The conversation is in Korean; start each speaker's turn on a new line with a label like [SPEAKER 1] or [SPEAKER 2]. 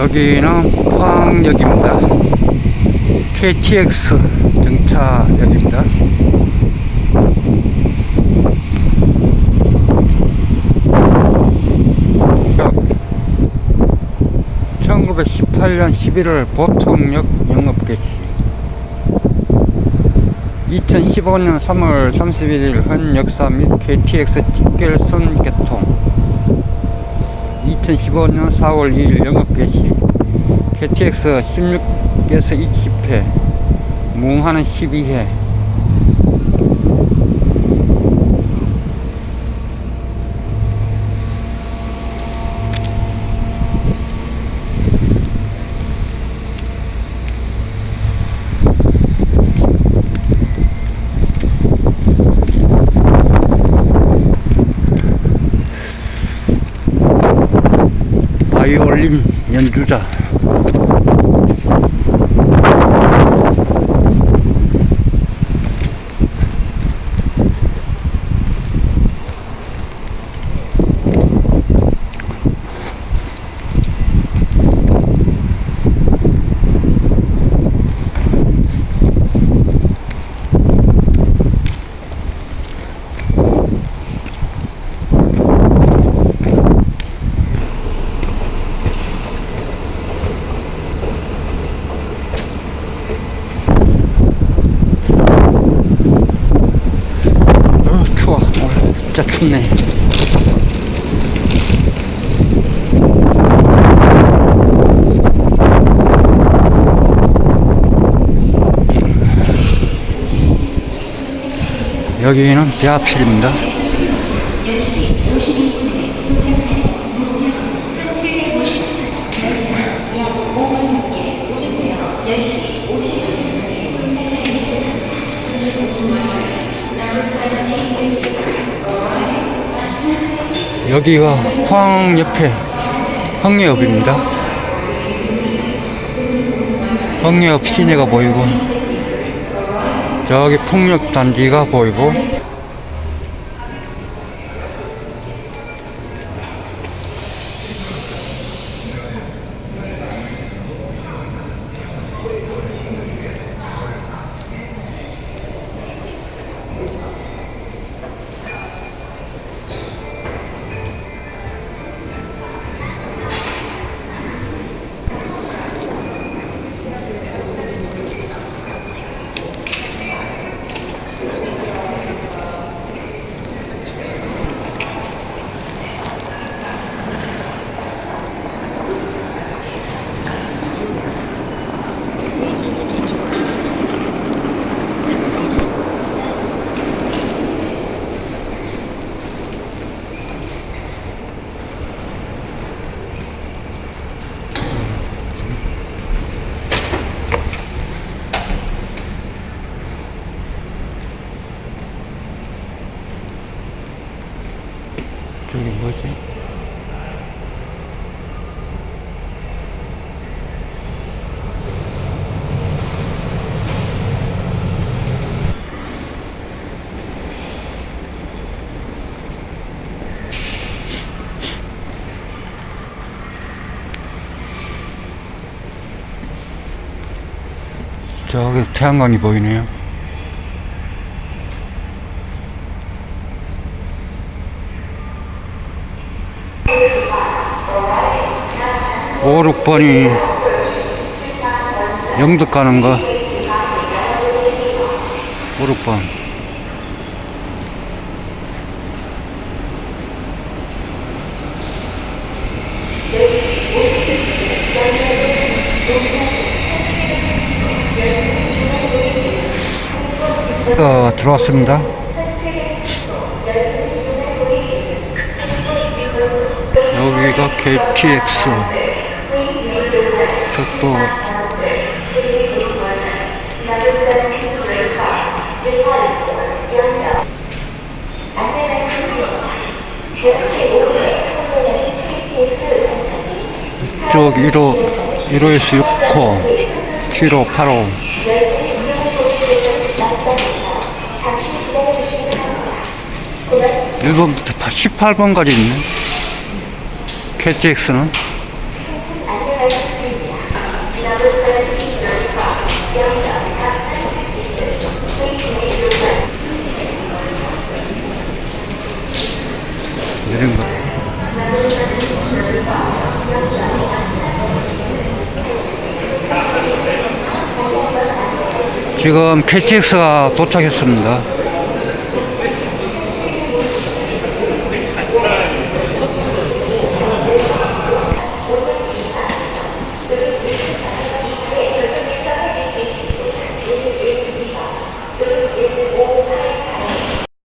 [SPEAKER 1] 여기는 포항역입니다. KTX 정차역입니다. 역. 1918년 11월 보통역 영업 개시 2015년 3월 31일 현 역사 및 KTX 직결선 개통 2015년 4월 2일 영업 개시 KTX 16에서 20회 무한은 12회 바이올린 연주자 진짜 춥네. 여기는 대합실입니다
[SPEAKER 2] 10시 52분에 도착하는 무역 1750분 열차는 약 5분 넘게 오르고요. 10시 57분에 도착하는
[SPEAKER 1] 여기가 포항 옆에 황예읍입니다. 황예읍 시내가 보이고 저기 풍력 단지가 보이고 저기 뭐지? 저기 태양광이 보이네요. 오 6번이 영덕 가는 거. 5, 6번. 어, 들어왔습니다. 여기가 KTX. 저또 쪽 1호 1호에서 6호 7호 8호 일번부터 18번까지 있네 KTX는 이런 거. 지금 KTX가 도착했습니다.